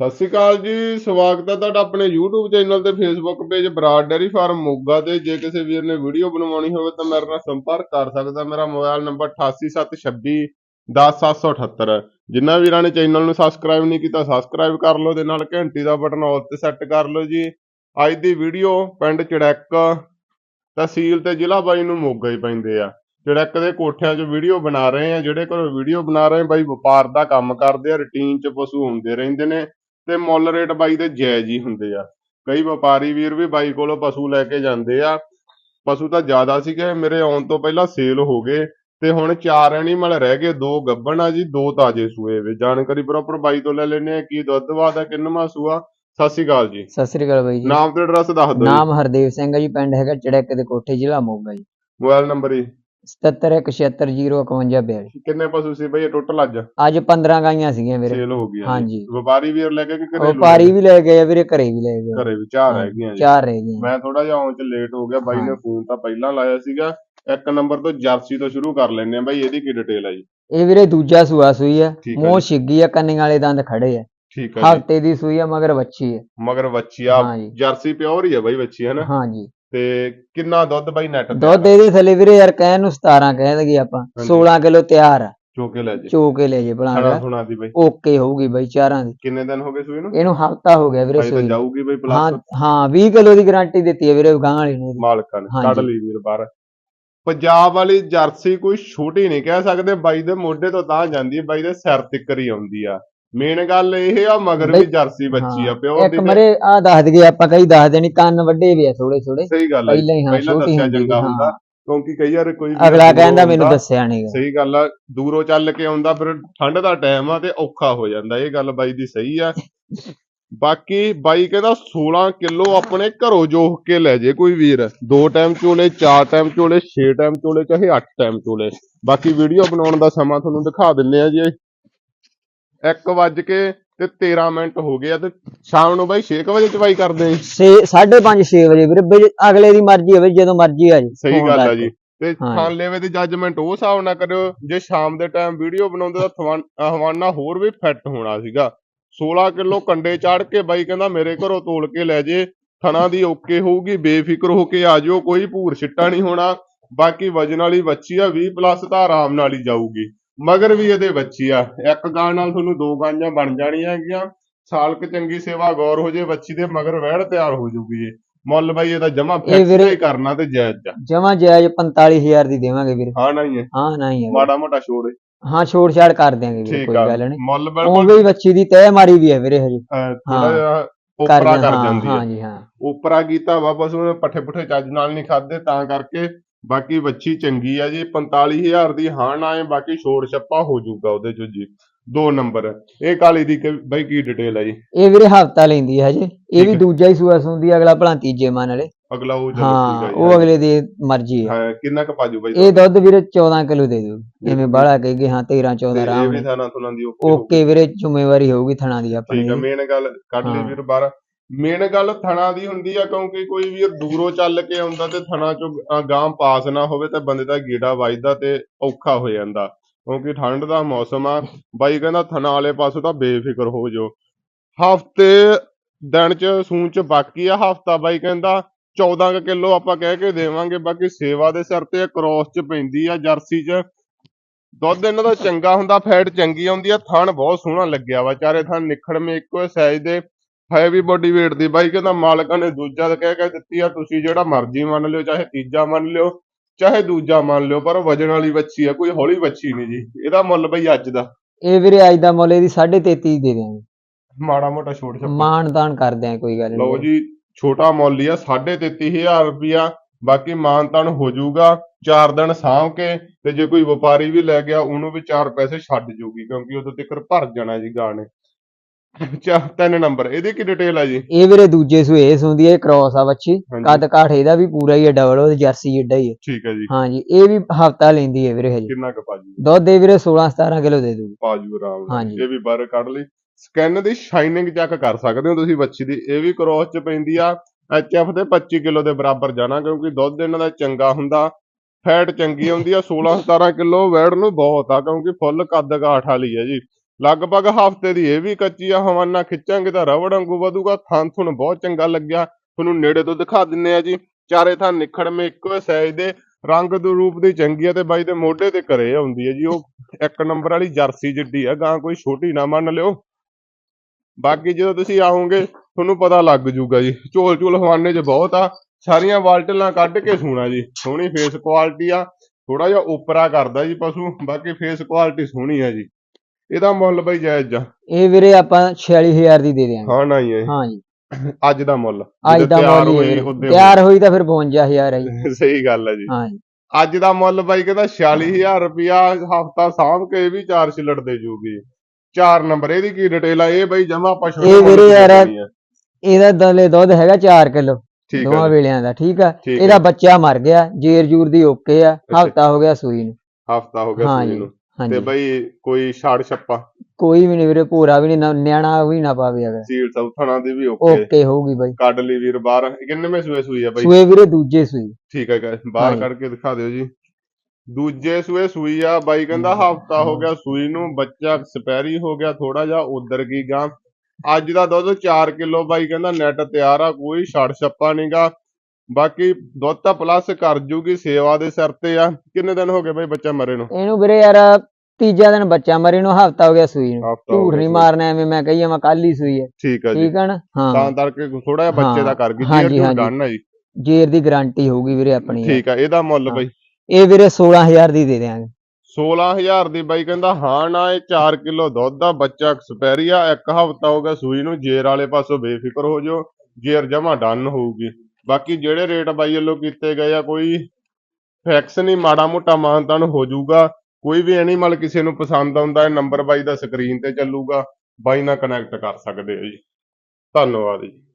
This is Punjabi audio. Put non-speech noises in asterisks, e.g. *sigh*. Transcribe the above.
ਸਤਿ ਸ਼੍ਰੀ ਅਕਾਲ ਜੀ, ਸਵਾਗਤ ਹੈ ਤੁਹਾਡਾ ਆਪਣੇ YouTube ਚੈਨਲ ਤੇ Facebook page Brar dairy farm Moga ਤੇ। ਜੇ ਕਿਸੇ ਵੀਰ ਨੇ ਵੀਡੀਓ ਬਣਵਾਉਣੀ ਹੋਵੇ ਤਾਂ ਮੇਰੇ ਨਾਲ ਸੰਪਰਕ ਕਰ ਸਕਦਾ। ਮੇਰਾ ਮੋਬਾਈਲ ਨੰਬਰ 8876 10778 ਜਿਨ੍ਹਾਂ ਵੀਰਾਂ ਨੇ ਚੈਨਲ ਨੂੰ ਸਬਸਕ੍ਰਾਈਬ ਨਹੀਂ ਕੀਤਾ ਸਬਸਕ੍ਰਾਈਬ ਕਰ ਲਓ। ਤੇ ਨਾਲ ਘੰਟੀ ਦਾ ਬਟਨ ਆਲ ਤੇ ਸੈੱਟ ਕਰ ਲਓ ਜੀ। ਅੱਜ ਦੀ ਵੀਡੀਓ ਪਿੰਡ ਚੜੈਕ ਤਹਿਸੀਲ ਤੇ ਜ਼ਿਲ੍ਹਾ ਬਾਈ ਨੂੰ ਮੋਗਾ ਹੀ ਪੈਂਦੇ ਆ। ਚੜੈਕ ਦੇ ਕੋਠਿਆਂ 'ਚ ਵੀਡੀਓ ਬਣਾ ਰਹੇ ਆ। ਜਿਹੜੇ ਕੋਲ ਵੀਡੀਓ ਬਣਾ ਰਹੇ ਬਾਈ ਵਪਾਰ ਦਾ ਕੰਮ ਕਰਦੇ ਆ ਰੂਟੀਨ 'ਚ ਪਸ਼ੂ ਹੁੰਦੇ ਰਹਿੰਦੇ ਨੇ। ਤੇ ਮੁੱਲ ਰੇਟ ਬਾਈ ਦੇ ਜਾਇਜ਼ ਹੀ ਹੁੰਦੇ ਆ। ਕਈ ਵਪਾਰੀ ਵੀਰ ਵੀ ਬਾਈ ਕੋਲੋਂ ਪਸ਼ੂ ਲੈ ਕੇ ਜਾਂਦੇ ਆ। ਪਸ਼ੂ ਤਾਂ ਜ਼ਿਆਦਾ ਸੀਗੇ ਮੇਰੇ ਆਉਣ ਤੋਂ ਪਹਿਲਾਂ ਸੇਲ ਹੋ ਗਏ ਤੇ ਹੁਣ ਚਾਰ ਐਨੀਮਲ ਰਹਿ ਗਏ ਦੋ ਗੱਭਣ ਆ ਜੀ ਦੋ ਤਾਜੇ ਸੂਏ ਵੇ। ਜਾਣਕਾਰੀ ਪ੍ਰੋਪਰ ਬਾਈ ਤੋਂ ਲੈ ਲੈਣੇ ਆ ਕੀ ਦੁੱਧ ਵਾਦਾ ਕਿੰਨਵਾਂ ਸੂਆ? ਸਤਿ ਸ਼੍ਰੀ ਅਕਾਲ ਜੀ। ਸਤਿ ਸ੍ਰੀ ਅਕਾਲ ਬਾਈ ਜੀ। ਨਾਮ ਤੇ ਐਡਰੈਸ ਦੱਸ ਦਿਓ ਨਾਮ ਹਰਦੇਵ ਸਿੰਘ ਹੈ ਜੀ ਪਿੰਡ ਹੈਗਾ ਚੜੈਕ ਦੇ ਕੋਠੇ ਜ਼ਿਲ੍ਹਾ ਮੋਗਾ ਜੀ। ਮੋਬਾਈਲ ਨੰਬਰ ਜੀ। 7716705152 ਕਿੰਨੇ ਪਸ਼ੂ ਸੀ ਬਈ ਟੋਟਲ ਅੱਜ? ਅੱਜ 15 ਗਾਈਆਂ ਸੀਗੀਆਂ ਵੀਰੇ। ਸੇਲ ਹੋ ਗਈਆਂ ਹਾਂਜੀ। ਵਪਾਰੀ ਵੀਰ ਲੈ ਕੇ ਕਿ ਵਪਾਰੀ ਵੀ ਲੈ ਗਏ ਆ ਵੀਰੇ ਘਰੇ ਵੀ ਲੈ ਗਏ ਘਰੇ ਵੀ ਚਾਰ ਰਹਿ ਗਈਆਂ ਚਾਰ ਰਹਿ ਗਈਆਂ। ਮੈਂ ਥੋੜਾ ਜਿਹਾ ਆਉਣ ਚ ਲੇਟ ਹੋ ਗਿਆ ਬਾਈ ਨੇ ਹਾਂ। ਫੋਨ ਤਾਂ ਪਹਿਲਾਂ ਲਾਇਆ ਸੀਗਾ। ਇੱਕ ਨੰਬਰ ਤੋਂ ਜਰਸੀ ਤੋਂ ਸ਼ੁਰੂ ਕਰ ਲੈਂਦੇ ਆ ਬਾਈ ਇਹਦੀ ਕੀ ਡਿਟੇਲ ਆ ਜੀ? ਇਹ ਵੀਰੇ ਦੂਜਾ ਸੂਆ ਸੂਈ ਹੈ ਹੈ ਮੂੰਹ। ਛਿੱਗੀ ਆ ਕੰਨੀ ਵਾਲੇ ਦੰਦ ਖੜੇ ਆ। ਠੀਕ ਆ ਜੀ। ਹਫ਼ਤੇ ਦੀ ਸੂਈ ਆ ਮਗਰ ਬੱਚੀ ਹੈ ਮਗਰ ਬੱਚੀ ਆ। ਹਾਂ। ਜਰਸੀ ਪਿਓਰ ਹੀ ਆ ਬਾਈ ਬੱਚੀ ਹੈ ਨਾ? ਹਾਂਜੀ। ਤੇ ਕਿੰਨਾ ਦੁੱਧ ਬਾਈ ਨੈਟ ਦੁੱਧ ਇਹਦੇ ਥੱਲੇ ਵੀਰੇ ਯਾਰ ਕਹਿਣ ਨੂੰ 17 ਕਹਿ ਦਗੇ ਆਪਾਂ। ਹਾਂਜੀ। 16 ਕਿਲੋ ਤਿਆਰ ਆ। ਚੋਕੇ ਲੈ ਜੇ। ਚੋ ਕੇ ਲੈ ਜੇ ਬਣਾ ਸੁਣਾ ਦੀ ਬਾਈ। ਓਕੇ ਹੋਊਗੀ ਬਾਈ ਚਾਰਾਂ ਦੀ। ਕਿੰਨੇ ਦਿਨ ਹੋ ਗਏ ਸੂਈ ਨੂੰ? ਇਹਨੂੰ ਹਫਤਾ ਹੋ ਗਿਆ ਵੀਰੇ ਤਾਂ ਸੂਈ ਨੂੰ। ਜਾਊਗੀ ਬਾਈ ਹਾਂ ਪਲੱਸ ਹਾਂ 20 ਕਿਲੋ ਦੀ ਗਾਰੰਟੀ ਦਿੱਤੀ ਹੈ ਵੀਰੇ ਗਾਂ ਵਾਲੀ ਨੇ ਮਾਲਕਾਂ ਨੇ। ਕੱਢ ਲਈ ਵੀਰ ਬਾਹਰ। ਪੰਜਾਬ ਵਾਲੀ ਜਰਸੀ ਕੋਈ ਛੋਟੀ ਨਹੀਂ ਕਹਿ ਸਕਦੇ। ਬਾਈ ਦੇ ਮੋਢੇ ਤੋਂ ਤਾਂ ਜਾਂਦੀ ਹੈ ਬਾਈ ਦੇ ਸਿਰ ਤਿੱਕਰ ਹੀ ਆਉਂਦੀ ਆ। ਮੇਨ ਗੱਲ ਇਹ ਆ ਮਗਰ ਵੀ ਬਈ- ਜਰਸੀ ਬੱਚੀ ਆ ਹਾਂ, ਪਿਓਰ ਇੱਕ ਦੀ ਮਰੇ ਆ ਦੱਸ ਦਈਏ ਆਪਾਂ ਕਈ ਦੱਸ ਦੇਣੀ ਕੰਨ ਵੱਡੇ ਵੀ ਆ ਥੋੜੇ ਥੋੜੇ ਸਹੀ ਗੱਲ ਹੈ ਪਹਿਲਾਂ ਹੀ ਹਾਂ ਪਹਿਲਾਂ ਛੋਟੀ ਦੱਸਿਆ ਹੁੰਦੀ ਚੰਗਾ ਹਾਂ। ਹੁੰਦਾ ਕਿਉਂਕਿ ਕਈ ਵਾਰ ਕੋਈ ਅਗਲਾ ਦੂਰੋਂ ਕਹਿੰਦਾ ਮੈਨੂੰ ਆਉਂਦਾ, ਦੱਸਿਆ ਨਹੀਂਗਾ ਸਹੀ ਗੱਲ ਆ ਦੂਰੋਂ ਚੱਲ ਕੇ ਆਉਂਦਾ ਫਿਰ ਠੰਡ ਦਾ ਟਾਈਮ ਆ ਤੇ ਔਖਾ ਹੋ ਜਾਂਦਾ ਇਹ ਗੱਲ ਬਾਈ ਦੀ ਸਹੀ ਆ। ਬਾਕੀ ਬਾਈ ਕਹਿੰਦਾ 16 ਕਿਲੋ ਆਪਣੇ ਘਰੋਂ ਜੋਖ ਕੇ ਲੈ ਜੇ ਕੋਈ ਵੀਰ। ਦੋ ਟਾਈਮ ਚੋਲੇ ਚਾਰ ਟਾਈਮ ਚੋਲੇ 6 ਟਾਈਮ ਚੋਲੇ ਚਾਹੇ 8 ਟਾਈਮ ਚੋਲੇ। ਬਾਕੀ ਵੀਡੀਓ ਬਣਾਉਣ ਦਾ ਸਮਾਂ ਤੁਹਾਨੂੰ ਦਿਖਾ ਦਿੰਨੇ ਆ ਜੀ। 1 ਵੱਜ ਕੇ ਤੇ 13 ਮਿੰਟ ਹੋ ਗਏ ਆ ਤੇ ਸ਼ਾਮ ਨੂੰ ਬਾਈ 6 ਵਜੇ ਚਵਾਈ ਕਰਦੇ ਆ ਜੀ। 6 5:30 6 ਵਜੇ ਵੀਰੇ ਅਗਲੇ ਦੀ ਮਰਜ਼ੀ ਹੋਵੇ ਜਦੋਂ ਮਰਜ਼ੀ ਆ ਜੀ ਸਹੀ ਗੱਲ ਆ ਜੀ। ਤੇ। ਥਾਂ ਲੈਵੇ ਦੀ ਜੱਜਮੈਂਟ ਉਹ ਹਿਸਾਬ ਨਾਲ ਕਰਿਓ ਜੇ ਸ਼ਾਮ ਦੇ ਟਾਈਮ ਵੀਡੀਓ ਬਣਾਉਂਦੇ ਤਾਂ ਹਵਾਨਾ ਹੋਰ ਵੀ ਫਿੱਟ ਹੋਣਾ ਸੀਗਾ 16 ਕਿਲੋ ਕੰਡੇ ਚਾੜ ਕੇ ਬਾਈ ਕਹਿੰਦਾ ਮੇਰੇ ਘਰੋਂ ਤੋਲ ਕੇ ਲੈ ਜੇ ਥਣਾ ਦੀ ਓਕੇ ਹੋਊਗੀ ਬੇਫਿਕਰ ਹੋ ਕੇ ਆ ਜਿਓ ਕੋਈ ਭੂਰ ਛਿੱਟਾ ਨਹੀਂ ਹੋਣਾ ਬਾਕੀ ਵਜਨ ਵਾਲੀ ਬੱਚੀ ਆ 20 ਪਲੱਸ ਤਾਂ ਆਰਾਮ ਨਾਲ ਹੀ ਜਾਊਗੀ ਮਗਰ ਵੀ ਇਹਦੇ ਬੱਚੀ ਆ। ਇੱਕ ਗਾਂ ਨਾਲ ਤੁਹਾਨੂੰ ਦੋ ਗਾਂਆਂ ਬਣ ਜਾਣੀਆਂ ਹੈਗੀਆਂ। ਸਾਲ ਕੁ ਚੰਗੀ ਸੇਵਾ ਗੌਰ ਹੋ ਜੇ ਬੱਚੀ ਦੇ ਮਗਰ ਵਹਿੜ ਤਿਆਰ ਹੋ ਜੂਗੀ ਇਹ। ਮੁੱਲ ਬਾਈ ਇਹਦਾ ਜਮਾ ਫਿਕਸ ਹੀ ਕਰਨਾ ਤੇ ਜਾਇਜ਼ ਆ। ਜਮਾ ਜਾਇਜ਼ 45000 ਦੀ ਦੇਵਾਂਗੇ ਵੀਰੇ। ਹਾਂ ਨਹੀਂ ਹੈ। ਨਹੀਂ। ਮਾੜਾ ਮੋਟਾ ਛੋੜ ਹਾਂ ਛੋੜ ਛਾੜ ਕਰ ਦਿਆਂਗੇ ਵੀਰੇ ਕੋਈ ਗੱਲ ਨਹੀਂ। ਮੁੱਲ ਉਹ ਬਿਲਕੁਲ ਵੀ ਬੱਚੀ ਦੀ ਤੈਅ ਮਾਰੀ ਵੀ ਹੈ ਵੀਰੇ ਹਜੇ। ਥੋੜਾ। ਜਿਹਾ ਉਪਰਾ ਕਰ ਜਾਂਦੀ ਹਾਂ। ਹੈ ਜੀ ਹਾਂ। ਉਪਰਾ ਕੀਤਾ ਵਾ ਬਸ ਉਹਨੇ ਪੱਠੇ ਪੁੱਠੇ ਚੱਜ ਨਾਲ ਨਹੀਂ ਖਾਦੇ ਤਾਂ ਕਰਕੇ ਬਾਕੀ ਬੱਚੀ ਚੰਗੀ ਆ ਜੀ 45000 ਦੀ ਹਾਂ ਨਾ ਹੈ ਬਾਕੀ ਛੋੜ ਛੱਪਾ ਹੋ ਜਾਊਗਾ ਉਹਦੇ ਚ ਜੀ। ਦੋ ਨੰਬਰ ਇਹ ਕਾਲੀ ਦੀ ਬਈ ਕੀ ਡਿਟੇਲ ਹੈ ਜੀ? ਇਹ ਵੀਰੇ ਹਫਤਾ ਲੈਂਦੀ ਹੈ ਹਜੇ। ਇਹ ਵੀ। ਦੂਜਾ ਹੀ ਸੂਆ ਸੁੰਦੀ ਅਗਲਾ ਭਲਾ ਤੀਜੇ ਮਨ ਵਾਲੇ। ਅਗਲਾ ਉਹ ਚਲੋ ਹਾਂ ਉਹ ਅਗਲੇ ਦੀ ਮਰਜ਼ੀ ਹੈ ਹਾਂ ਕਿੰਨਾ ਕ ਪਾਜੂ ਬਈ? ਇਹ ਦੁੱਧ ਵੀਰੇ 14 ਕਿਲੋ ਦੇ ਦੂ ਐਵੇਂ ਬਾਹਲਾ ਕਹੇ ਕਿ ਹਾਂ 13 14 ਤੇ ਇਹ ਆਰਾਮ ਵੀ। ਥਾਣਾ ਥੁਣਾ ਦੀ ਓਕੇ ਓਕੇ ਵੀਰੇ ਜ਼ਿੰਮੇਵਾਰੀ ਹੋਊਗੀ ਥਣਾ ਦੀ ਆਪਣੀ ਠੀਕ ਹੈ ਮੇਨ ਗੱਲ ਕੱਢ ਲਈ। ਵੀਰ ਬਾਹਰ। ਮੇਨ ਗੱਲ ਥਣਾ ਦੀ ਹੁੰਦੀ ਆ, ਕਿਉਂਕਿ ਕੋਈ ਵੀ ਦੂਰੋਂ ਚੱਲ ਕੇ ਆਉਂਦਾ ਤੇ ਥਣਾ ਚੋਂ ਗਾਂ ਪਾਸ ਨਾ ਹੋਵੇ ਤਾਂ ਬੰਦੇ ਦਾ ਗੀੜਾ ਵੱਜਦਾ ਤੇ ਔਖਾ ਹੋ ਜਾਂਦਾ। ਕਿਉਂਕਿ ਠੰਡ ਦਾ ਮੌਸਮ ਆ, ਬਾਈ ਕਹਿੰਦਾ ਥਣਾ ਵਾਲੇ ਪਾਸੇ ਤਾਂ ਬੇਫਿਕਰ ਹੋ ਜਾਓ। ਹਫ਼ਤੇ, ਦਿਨ ਚ ਸੂਨ ਚ ਬਾਕੀ ਆ ਹਫਤਾ, ਬਾਈ ਕਹਿੰਦਾ 14 ਕਿਲੋ ਆਪਾਂ ਕਹਿ ਕੇ ਦੇਵਾਂਗੇ, ਬਾਕੀ ਸੇਵਾ ਦੇ ਸਿਰ ਤੇ ਕ੍ਰੋਸ ਚ ਪੈਂਦੀ ਆ, ਜਰਸੀ ਚ। ਦੁੱਧ ਇਹਨਾਂ ਦਾ ਚੰਗਾ ਹੁੰਦਾ, ਫੈਟ ਚੰਗੀ ਆਉਂਦੀ ਆ, ਥਣ ਬਹੁਤ ਸੋਹਣਾ ਲੱਗਿਆ ਵਾ, ਚਾਰੇ ਥਣ ਨਿਖੜਵੇਂ, ਇੱਕੋ ਸਾਈਜ਼ ਦੇ। ਹੈਵੀ ਬੋਡੀ weight ਦੀ। ਬਾਈ ਕਹਿੰਦਾ ਮਾਲਕਾਂ ਨੇ ਦੂਜਾ ਕਹਿ ਕੇ ਦਿੱਤੀ ਆ ਤੁਸੀਂ ਜਿਹੜਾ ਮਰਜ਼ੀ ਮੰਨ ਲਿਓ ਚਾਹੇ ਤੀਜਾ ਮੰਨ ਲਿਓ ਚਾਹੇ ਦੂਜਾ ਮੰਨ ਲਿਓ ਪਰ ਵਜਨ ਵਾਲੀ ਬੱਚੀ ਆ ਕੋਈ ਹੌਲੀ ਬੱਚੀ ਨਹੀਂ ਜੀ। ਇਹਦਾ ਮੁੱਲ ਬਈ ਅੱਜ ਦਾ। ਇਹ ਵੀਰੇ ਅੱਜ ਦਾ ਮੁੱਲ ਇਹਦੀ 33.5 ਦੇ ਦਿਆਂਗੇ। ਮਾੜਾ ਮੋਟਾ ਛੋਟ ਛੱਪਾ। ਮਾਣ ਤਾਣ ਕਰਦੇ ਆ ਕੋਈ ਗੱਲ ਲਓ ਨਹੀਂ ਜੀ ਛੋਟਾ ਮੁੱਲ ਹੀ ਆ 33500 ਰੁਪਿਆ ਬਾਕੀ ਮਾਨਤਾਨ ਹੋ ਜਾਊਗਾ ਚਾਰ ਦਿਨ ਸਾਂਭ ਕੇ ਤੇ ਜੇ ਕੋਈ ਵਪਾਰੀ ਵੀ ਲੈ ਗਿਆ ਉਹਨੂੰ ਵੀ ਚਾਰ ਪੈਸੇ ਛੱਡ ਜੂਗੀ ਕਿਉਂਕਿ ਉਦੋਂ ਤੱਕ ਭਰ ਜਾਣਾ ਜੀ ਗਾਣੇ। ਚਾ ਤਿੰਨ ਨੰਬਰ। ਇਹਦੀ ਕੀ ਡਿਟੇਲ ਆ ਜੀ? ਇਹ ਵੀਰੇ ਦੂਜੇ ਸੂਏ ਸੁੰਦੀ ਹੈ ਕ੍ਰੋਸ ਆ ਬੱਚੀ। ਹਾਂਜੀ। ਕੱਦ ਕਾਠ ਇਹਦਾ ਵੀ ਪੂਰਾ ਹੀ ਹੈ ਡਬਲ ਉਹ ਜਰਸੀ ਜਿੱਡਾ ਹੀ ਹੈ ਠੀਕ ਹੈ ਜੀ। ਹਾਂਜੀ ਇਹ ਵੀ ਹਫਤਾ ਲੈਂਦੀ ਹੈ ਵੀਰੇ ਹਜੇ। ਕਿੰਨਾ ਕੁ ਪਾਜੂ? ਦੁੱਧ ਦੇ ਵੀਰੇ 16 17 ਕਿਲੋ ਦੇ ਦੂ ਪਾਜੂ ਆਰਾਮ ਨਾਲ। ਇਹ ਵੀ ਬਾਹਰ ਕੱਢ ਲਈ। ਸਕਿਨ ਦੀ ਸ਼ਾਈਨਿੰਗ ਚੈੱਕ ਕਰ ਸਕਦੇ ਹੋ ਤੁਸੀਂ ਬੱਚੀ ਦੀ। ਇਹ ਵੀ ਕ੍ਰੋਸ ਚ ਪੈਂਦੀ ਆ। ਐਚਐਫ ਦੇ 25 ਕਿਲੋ ਦੇ ਬਰਾਬਰ ਜਾਣਾ ਕਿਉਂਕਿ ਦੁੱਧ ਇਹਨਾਂ ਦਾ ਚੰਗਾ ਹੁੰਦਾ। ਫੈਟ ਚੰਗੀ ਆਉਂਦੀ ਆ। 16 17 ਕਿਲੋ ਵੈੜ ਨੂੰ ਬਹੁਤ ਆ ਕਿਉਂਕਿ ਫੁੱਲ ਕੱਦ ਕਾਠ ਵਾਲੀ ਆ ਜੀ। ਲਗਭਗ ਹਫ਼ਤੇ ਦੀ ਇਹ ਵੀ ਕੱਚੀ ਆ ਹਵਾਨਾ ਖਿੱਚਾਂਗੇ ਤਾਂ ਰਵੜ ਵਾਂਗੂ ਵਧੂਗਾ। ਥਾਂ ਤੁਹਾਨੂੰ ਬਹੁਤ ਚੰਗਾ ਲੱਗਿਆ। ਤੁਹਾਨੂੰ ਨੇੜੇ ਤੋਂ ਦਿਖਾ ਦਿੰਨੇ ਆ ਜੀ। ਚਾਰੇ ਥਾਂ ਨਿਖੜਵੇਂ ਇੱਕੋ ਸਾਈਜ਼ ਦੇ। ਰੰਗ ਦੇ ਰੂਪ ਦੀ ਚੰਗੀ ਆ ਤੇ ਬਾਈ ਦੇ ਮੋਢੇ ਤੇ ਘਰੇ ਆਉਂਦੀ ਹੈ ਜੀ। ਉਹ ਇੱਕ ਨੰਬਰ ਵਾਲੀ ਜਰਸੀ ਜਿੱਡੀ ਆ, ਗਾਂ ਕੋਈ ਛੋਟੀ ਨਾ ਮੰਨ ਲਿਓ। ਬਾਕੀ ਜਦੋਂ ਤੁਸੀਂ ਆਓਗੇ, ਤੁਹਾਨੂੰ ਪਤਾ ਲੱਗ ਜੂਗਾ ਜੀ। ਝੋਲ ਝੋਲ ਹਵਾਨੇ 'ਚ ਬਹੁਤ ਆ। ਸਾਰੀਆਂ ਵਾਲਟਲਾਂ ਕੱਢ ਕੇ ਸੂਣਾ ਜੀ। ਸੋਹਣੀ ਫੇਸ ਕੁਆਲਿਟੀ ਆ। ਥੋੜਾ ਜਿਹਾ ਉਪਰਾ ਕਰਦਾ ਜੀ ਪਸ਼ੂ। ਬਾਕੀ ਫੇਸ ਕੁਆਲਿਟੀ ਸੋਹਣੀ ਆ ਜੀ। ਇਹਦਾ ਮੁੱਲ ਬਈ ਜਾਇਜ਼ ਆ। ਇਹ ਵੀਰੇ ਆਪਾਂ 46000 ਦੀ ਦੇ ਦਿਆਂਗੇ। ਹਾਂ ਨਹੀਂ ਹੈ ਹਾਂ ਜੀ। ਅੱਜ ਦਾ ਮੁੱਲ। ਅੱਜ ਦਾ ਤਿਆਰ। ਤਿਆਰ ਹੋਈ ਤਾਂ ਫਿਰ 52000 ਹੈ ਜੀ। *laughs* ਸਹੀ ਗੱਲ ਹੈ ਜੀ। ਹਾਂ ਜੀ। ਅੱਜ ਦਾ ਮੁੱਲ ਬਾਈ ਕਹਿੰਦਾ 46000 ਰੁਪਿਆ ਹਫਤਾ ਸਾਂਭ ਕੇ ਇਹ ਵੀ ਚਾਰ ਛਿਲੜ ਦੇ ਜੂਗੀ। ਚਾਰ ਨੰਬਰ ਇਹਦੀ ਕੀ ਡਿਟੇਲ ਆ? ਇਹ ਬਾਈ ਜਮਾ ਪਸ਼ੂ ਇਹ ਵੀਰੇ ਯਾਰ ਇਹਦਾ ਦਲੇ ਦੁੱਧ ਹੈਗਾ 4 ਕਿਲੋ। ਦੋਵਾਂ ਵੇਲਿਆਂ ਦਾ ਠੀਕ ਆ? ਇਹਦਾ ਬੱਚਾ ਮਰ ਗਿਆ ਜੇਰ ਜੂਰ ਦੀ ਓਕੇ ਆ। ਹਫਤਾ ਹੋ ਗਿਆ ਸੂਈ ਨੂੰ। ਹਫਤਾ ਹੋ ਗਿਆ ਸੂਈ ਨੂੰ। ਤੇ ਬਾਈ ਕੋਈ ਛਾੜ ਛੱਪਾ। ਕੋਈ ਵੀ ਨਹੀਂ ਵੀਰੇ ਭੂਰਾ ਵੀ ਨਹੀਂ ਨਿਆਣਾ ਵੀ ਨਾ ਪਾਵੇ ਅਗਰ। ਸੀਲ ਸੌਥਣਾ ਦੀ ਵੀ ਓਕੇ ਓਕੇ ਹੋਊਗੀ ਬਾਈ। ਕੱਢ ਲਈ ਵੀਰ ਬਾਹਰ। ਕਿੰਨੇਵੇਂ ਸੂਏ ਸੂਈ ਆ ਬਾਈ? ਸੂਏ ਵੀਰੇ ਦੂਜੇ ਸੂਈ। ਠੀਕ ਹੈ guys, ਬਾਹਰ। ਕੱਢ ਕੇ ਦਿਖਾ ਦਿਓ ਜੀ। ਦੂਜੇ ਸੂਏ ਸੂਈ ਆ ਬਾਈ ਕਹਿੰਦਾ ਹਫਤਾ ਹੋ ਗਿਆ ਸੂਈ ਨੂੰ ਬੱਚਾ ਸਪੈਰੀ ਹੋ ਗਿਆ ਥੋੜਾ ਜਿਹਾ ਉਧਰ ਗਈ ਗਾਂ। ਅੱਜ ਦਾ ਦੁੱਧ 4 ਕਿਲੋ ਬਾਈ ਕਹਿੰਦਾ ਨੈਟ ਤਿਆਰ ਆ ਕੋਈ ਛੜ ਛੱਪਾ ਨਹੀਂਗਾ ਬਾਕੀ ਦੁੱਧ ਤਾਂ ਪਲੱਸ ਕਰ ਜੂਗੀ ਸੇਵਾ ਦੇ ਸਿਰ ਤੇ ਆ। ਕਿੰਨੇ ਦਿਨ ਹੋ ਗਏ ਬਾਈ ਬੱਚਾ ਮਰੇ ਨੂੰ? ਇਹਨੂੰ ਵੀਰੇ ਯਾਰ ਤੀਜਾ ਦਿਨ ਬੱਚਾ ਮਰੇ ਨੂੰ ਹਫਤਾ ਹੋ ਗਿਆ ਸੂਈ ਨੂੰ। ਹਫਤਾ ਹੋ ਝੂਠ ਨਹੀਂ। ਮਾਰਨਾ ਐਵੇਂ ਮੈਂ ਕਹੀ ਜਾਵਾਂ ਕੱਲ ਹੀ ਸੂਈ ਹੈ ਠੀਕ ਆ ਜੀ। ਠੀਕ ਆ ਨਾ? ਤਾਂ ਹਾਂ ਕਰਕੇ ਥੋੜਾ ਜਿਹਾ ਬੱਚੇ ਦਾ ਹਾਂ, ਕਰ ਗਈ। ਜੀ ਹਾਂਜੀ। ਡਨ ਆ ਜੀ। ਜੇਰ ਦੀ ਗਾਰੰਟੀ ਹੋਊਗੀ ਵੀਰੇ ਆਪਣੀ ਠੀਕ ਆ ਇਹਦਾ ਮੁੱਲ ਹਾਂ। ਬਾਈ? ਇਹ ਵੀਰੇ 16000 ਦੀ ਦੇ ਦਿਆਂਗੇ। 16000 ਦੀ ਬਾਈ ਕਹਿੰਦਾ ਹਾਂ ਨਾ ਇਹ 4 ਕਿਲੋ ਦੁੱਧ ਦਾ ਬੱਚਾ ਐਕਸਪੈਰੀ ਆ ਇੱਕ ਹਫਤਾ ਹੋ ਗਿਆ ਸੂਈ ਨੂੰ ਜੇਰ ਵਾਲੇ ਪਾਸੋਂ ਬੇਫਿਕਰ ਹੋ ਜਾਓ ਜੇਰ ਜਮਾ ਡਨ ਹੋਊਗੀ। ਬਾਕੀ ਜਿਹੜੇ ਰੇਟ ਬਾਈ ਵੱਲੋਂ ਕੀਤੇ ਗਏ ਆ, ਕੋਈ ਫੈਕਸ ਨਹੀਂ, ਮਾੜਾ ਮੋਟਾ ਮਾਨਤਾਨ ਹੋ ਜਾਊਗਾ। ਕੋਈ ਵੀ ਐਨੀਮਲ ਕਿਸੇ ਨੂੰ ਪਸੰਦ ਆਉਂਦਾ ਹੈ ਨੰਬਰ ਬਾਈ ਦਾ ਸਕਰੀਨ ਤੇ ਚੱਲੂਗਾ। ਬਾਈ ਨਾਲ ਕਨੈਕਟ ਕਰ ਸਕਦੇ ਹੋ ਜੀ। ਧੰਨਵਾਦ ਜੀ।